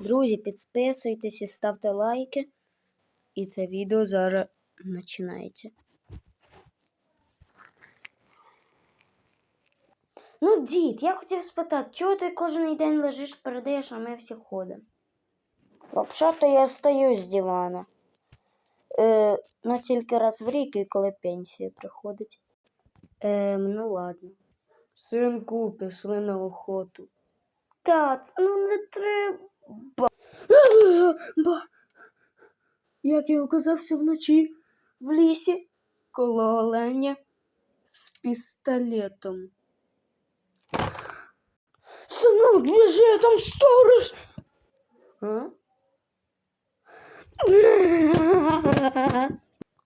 Друзі, підписуйтесь і ставте лайки. І це відео зараз починається. Ну, дід, я хотів спитати, чого ти кожен день лежиш, передаєш, а ми всі ходимо? Взагалі-то я стою з дивана. Е, ну, тільки раз в рік, і коли пенсія приходить. Ем, ну ладно. Синку, пішли на охоту. Тат, ну не треба. Ба. Як я оказався вночі в лісі коло оленя з пістолетом. Синок, біжи, там сторож. А?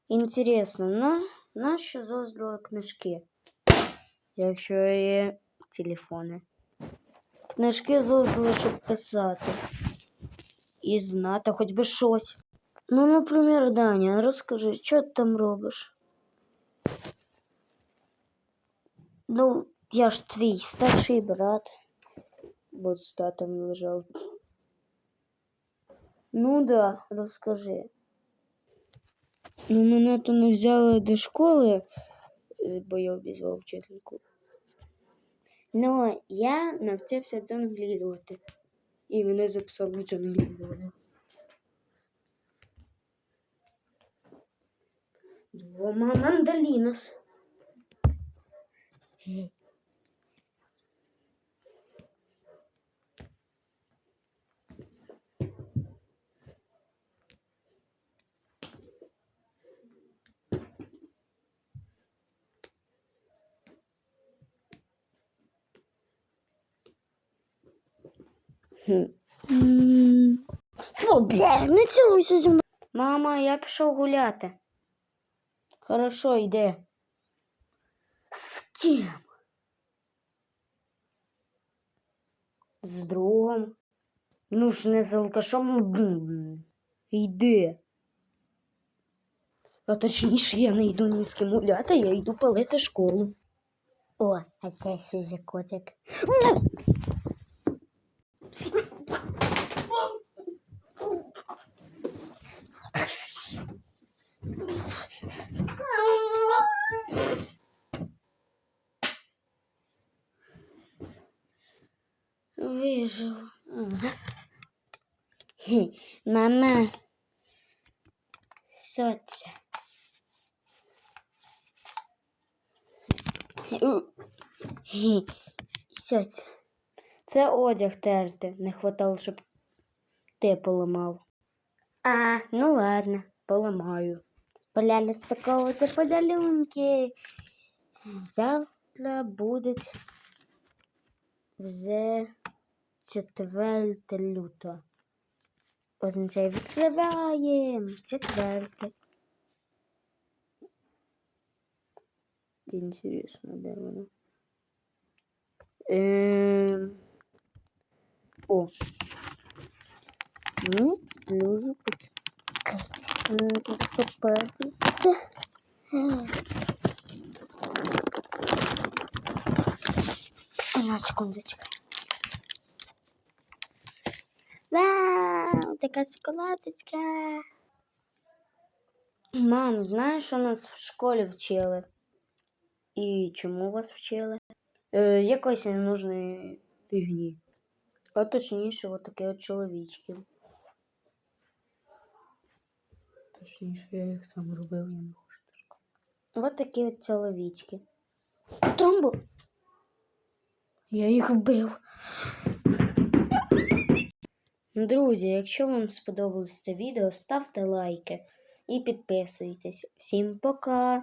Інтересно, на, нащо зоздали книжки, якщо є телефони? Книжки зоздали, щоб писати. І знати хоч би щось. Ну, наприклад, Даня, розкажи, що ти там робиш? Ну, я ж твій старший брат. Вот з татом лежав. Ну да, розкажи. Ну, мене то не взяли до школи, е, бо я обізвав вчительку. Ну, я навчився джонглірувати. І мене записали в джонглірування. Двома мандалінос. Фу, бля, не цілуйся зі мною. Мама, я пішов гуляти. Хорошо, йди. З ким? З другом. Ну ж не з алкашом. Йди. А точніше, я не йду ні з ким гуляти, я йду палити школу. О, а це за котик? Вижив. Ага. Мама. Що це? Що це? Це одяг терти. Не хватало, щоб ти поламав. А, ну ладно, поламаю. Поляли спаковувати подарунки. Завтра будуть вже 4 лютого. Означає відкриваємо четверте. Інтересно, де воно? Ем... О. Ну, блюзу закопатися. На секундочку. Вау, така шоколадочка. Мам, знаєш, що нас в школі вчили? І чому вас вчили? Е, якоїсь ненужної фігні. А точніше, от таке от чоловічки. Точніше, я їх сам робив, я не хочу до. От такі от чоловічки. Тромбо. Я їх вбив. Друзі, якщо вам сподобалось це відео, ставте лайки і підписуйтесь. Всім пока!